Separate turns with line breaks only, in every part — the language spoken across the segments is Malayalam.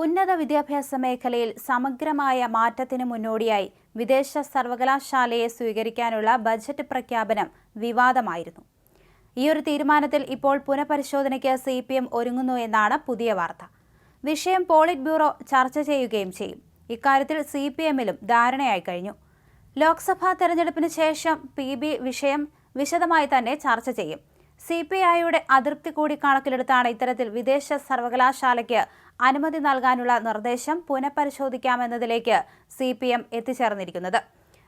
ഉന്നത വിദ്യാഭ്യാസ മേഖലയിൽ സമഗ്രമായ മാറ്റത്തിന് മുന്നോടിയായി വിദേശ സർവകലാശാലയെ സ്വീകരിക്കാനുള്ള ബജറ്റ് പ്രഖ്യാപനം വിവാദമായിരുന്നു. ഈ ഒരു തീരുമാനത്തിൽ ഇപ്പോൾ പുനഃപരിശോധനയ്ക്ക് സി പി എം ഒരുങ്ങുന്നു എന്നാണ് പുതിയ വാർത്ത. വിഷയം പോളിറ്റ് ബ്യൂറോ ചർച്ച ചെയ്യുകയും ചെയ്യും. ഇക്കാര്യത്തിൽ സി പി എമ്മിലും ധാരണയായി കഴിഞ്ഞു. ലോക്സഭാ തെരഞ്ഞെടുപ്പിന് ശേഷം പി ബി വിഷയം വിശദമായി തന്നെ ചർച്ച ചെയ്യും. സി പി ഐയുടെ അതൃപ്തി കൂടി കണക്കിലെടുത്താണ് ഇത്തരത്തിൽ വിദേശ സർവകലാശാലയ്ക്ക് അനുമതി നൽകാനുള്ള നിർദ്ദേശം പുനഃപരിശോധിക്കാമെന്നതിലേക്ക് സി പി എം എത്തിച്ചേർന്നിരിക്കുന്നത്.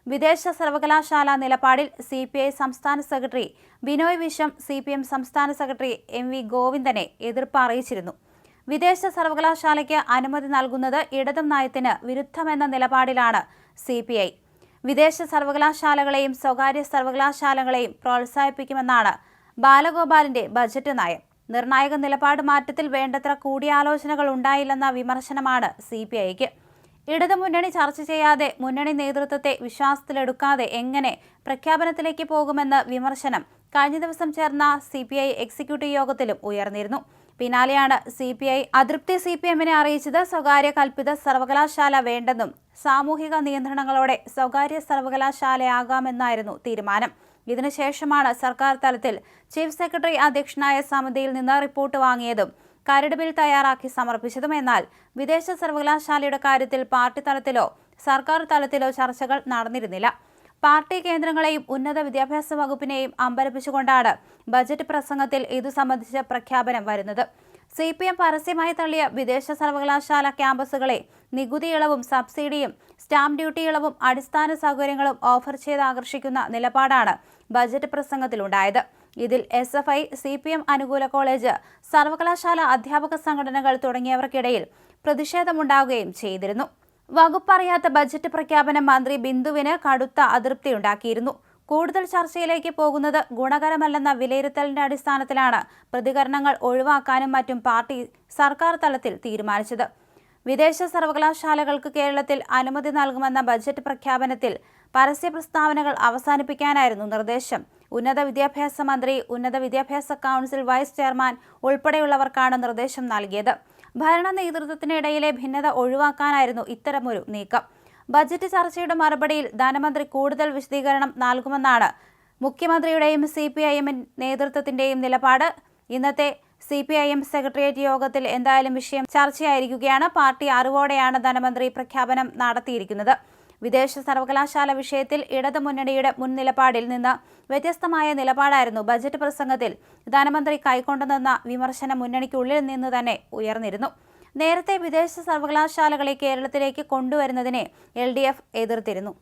വിദേശ സർവകലാശാല നിലപാടിൽ സി പി ഐ സംസ്ഥാന secretary Binoy Viswam C P M സംസ്ഥാന സെക്രട്ടറി എം വി ഗോവിന്ദനെ എതിർപ്പ് അറിയിച്ചിരുന്നു. വിദേശ സർവകലാശാലയ്ക്ക് അനുമതി നൽകുന്നത് ഇടതും നയത്തിന് വിരുദ്ധമെന്ന നിലപാടിലാണ് സി പി ഐ. വിദേശ സർവകലാശാലകളെയും സ്വകാര്യ സർവകലാശാലകളെയും പ്രോത്സാഹിപ്പിക്കുമെന്നാണ് ബാലഗോപാലിന്റെ ബജറ്റ് നയം. നിർണായക നിലപാട് മാറ്റത്തിൽ വേണ്ടത്ര കൂടിയാലോചനകൾ ഉണ്ടായില്ലെന്ന വിമർശനമാണ് സി പി ഐക്ക് ഇടതുമുന്നണി ചർച്ച ചെയ്യാതെ മുന്നണി നേതൃത്വത്തെ വിശ്വാസത്തിലെടുക്കാതെ എങ്ങനെ പ്രഖ്യാപനത്തിലേക്ക് പോകുമെന്ന വിമർശനം കഴിഞ്ഞ ദിവസം ചേർന്ന സി പി ഐ എക്സിക്യൂട്ടീവ് യോഗത്തിലും ഉയർന്നിരുന്നു. പിന്നാലെയാണ് സി പി ഐ അതൃപ്തി സി പി എമ്മിനെ അറിയിച്ചത് സ്വകാര്യ കൽപ്പിത സർവകലാശാല വേണ്ടെന്നും സാമൂഹിക നിയന്ത്രണങ്ങളോടെ സ്വകാര്യ സർവകലാശാലയാകാമെന്നായിരുന്നു തീരുമാനം. ഇതിനുശേഷമാണ് സർക്കാർ തലത്തിൽ ചീഫ് സെക്രട്ടറി അധ്യക്ഷനായ സമിതിയിൽ നിന്ന് റിപ്പോർട്ട് വാങ്ങിയതും കരട് ബിൽ തയ്യാറാക്കി സമർപ്പിച്ചതും. എന്നാൽ വിദേശ സർവകലാശാലയുടെ കാര്യത്തിൽ പാർട്ടി തലത്തിലോ സർക്കാർ തലത്തിലോ ചർച്ചകൾ നടന്നിരുന്നില്ല. പാർട്ടി കേന്ദ്രങ്ങളെയും ഉന്നത വിദ്യാഭ്യാസ വകുപ്പിനെയും അമ്പരപ്പിച്ചുകൊണ്ടാണ് ബജറ്റ് പ്രസംഗത്തിൽ ഇതു സംബന്ധിച്ച പ്രഖ്യാപനം വരുന്നത്. സി പി എം പരസ്യമായി തള്ളിയ വിദേശ സർവകലാശാല ക്യാമ്പസുകളെ നികുതി ഇളവും സബ്സിഡിയും സ്റ്റാമ്പ് ഡ്യൂട്ടി ഇളവും അടിസ്ഥാന സൗകര്യങ്ങളും ഓഫർ ചെയ്ത് ആകർഷിക്കുന്ന നിലപാടാണ് ബജറ്റ് പ്രസംഗത്തിലുണ്ടായത്. ഇതിൽ S F I C P M അനുകൂല കോളേജ് സർവകലാശാല അധ്യാപക സംഘടനകൾ തുടങ്ങിയവർക്കിടയിൽ പ്രതിഷേധമുണ്ടാവുകയും ചെയ്തിരുന്നു. വകുപ്പറിയാത്ത ബജറ്റ് പ്രഖ്യാപനം മന്ത്രി ബിന്ദുവിന് കടുത്ത അതൃപ്തിയുണ്ടാക്കിയിരുന്നു. കൂടുതൽ ചർച്ചയിലേക്ക് പോകുന്നത് ഗുണകരമല്ലെന്ന വിലയിരുത്തലിന്റെ അടിസ്ഥാനത്തിലാണ് പ്രതികരണങ്ങൾ ഒഴിവാക്കാനും മറ്റും പാർട്ടി സർക്കാർ തലത്തിൽ തീരുമാനിച്ചത്. വിദേശ സർവകലാശാലകൾക്ക് കേരളത്തിൽ അനുമതി നൽകുമെന്ന ബജറ്റ് പ്രഖ്യാപനത്തിൽ പരസ്യ പ്രസ്താവനകൾ അവസാനിപ്പിക്കാനായിരുന്നു നിർദ്ദേശം. ഉന്നത വിദ്യാഭ്യാസ മന്ത്രി ഉന്നത വിദ്യാഭ്യാസ കൗൺസിൽ വൈസ് ചെയർമാൻ ഉൾപ്പെടെയുള്ളവർക്കാണ് നിർദ്ദേശം നൽകിയത്. ഭരണ നേതൃത്വത്തിനിടയിലെ ഭിന്നത ഒഴിവാക്കാനായിരുന്നു ഇത്തരമൊരു നീക്കം. ബജറ്റ് ചർച്ചയുടെ മറുപടിയിൽ ധനമന്ത്രി കൂടുതൽ വിശദീകരണം നൽകുമെന്നാണ് മുഖ്യമന്ത്രിയുടെയും സി പി ഐ എം നേതൃത്വത്തിന്റെയും നിലപാട്. ഇന്നത്തെ C P I M secretariat യോഗത്തിൽ എന്തായാലും വിഷയം ചർച്ചയായിരിക്കുകയാണ്. പാർട്ടി അറിവോടെയാണ് ധനമന്ത്രി പ്രഖ്യാപനം നടത്തിയിരിക്കുന്നത്. വിദേശ സർവകലാശാല വിഷയത്തിൽ ഇടതുമുന്നണിയുടെ മുൻ നിലപാടിൽ നിന്ന് വ്യത്യസ്തമായ നിലപാടായിരുന്നു ബജറ്റ് പ്രസംഗത്തിൽ ധനമന്ത്രി കൈക്കൊണ്ടുനിന്ന വിമർശനം മുന്നണിക്കുള്ളിൽ നിന്ന് തന്നെ ഉയർന്നിരുന്നു. നേരത്തെ വിദേശ സർവകലാശാലകളെ കേരളത്തിലേക്ക് കൊണ്ടുവരുന്നതിനെ എൽ എതിർത്തിരുന്നു